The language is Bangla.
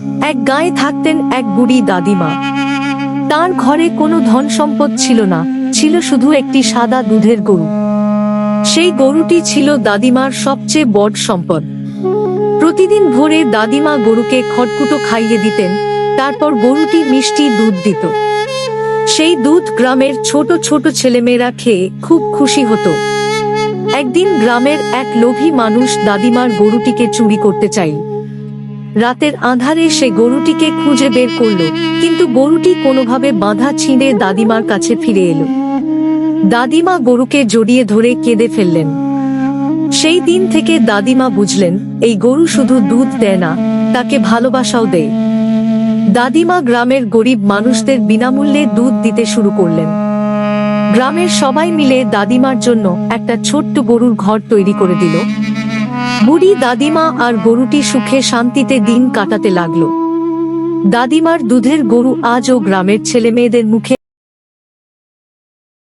এক গায়ে থাকতেন এক বুড়ি দাদিমা। তার ঘরে কোনো ধন সম্পদ ছিল না, ছিল শুধু একটি সাদা দুধের গরু। সেই গরুটি ছিল দাদিমার সবচেয়ে বড় সম্পদ। প্রতিদিন ভোরে দাদিমা গরুকে খড়কুটো খাইয়ে দিতেন, তারপর গরুটি মিষ্টি দুধ দিত। সেই দুধ গ্রামের ছোট ছোট ছেলেমেয়েরা খেয়ে খুব খুশি হতো। একদিন গ্রামের এক লোভী মানুষ দাদিমার গরুটিকে চুরি করতে চাইল। রাতের আধারে সে গরুটিকে খুঁজে বের করল, কিন্তু গরুটি কোনোভাবে বাঁধা ছিঁড়ে দাদিমার কাছে ফিরে এলো। দাদিমা গরুকে জড়িয়ে ধরে কেঁদে ফেললেন। সেই দিন থেকে দাদিমা বুঝলেন, এই গরু শুধু দুধ দেয় না, তাকে ভালোবাসাও দেয়। দাদিমা গ্রামের গরিব মানুষদের বিনামূল্যে দুধ দিতে শুরু করলেন। গ্রামের সবাই মিলে দাদিমার জন্য একটা ছোট্ট গরুর ঘর তৈরি করে দিল। বুড়ি দাদিমা আর গরুটি সুখে শান্তিতে দিন কাটাতে লাগল। দাদিমার দুধের গরু আজও গ্রামের ছেলে মেয়েদের মুখে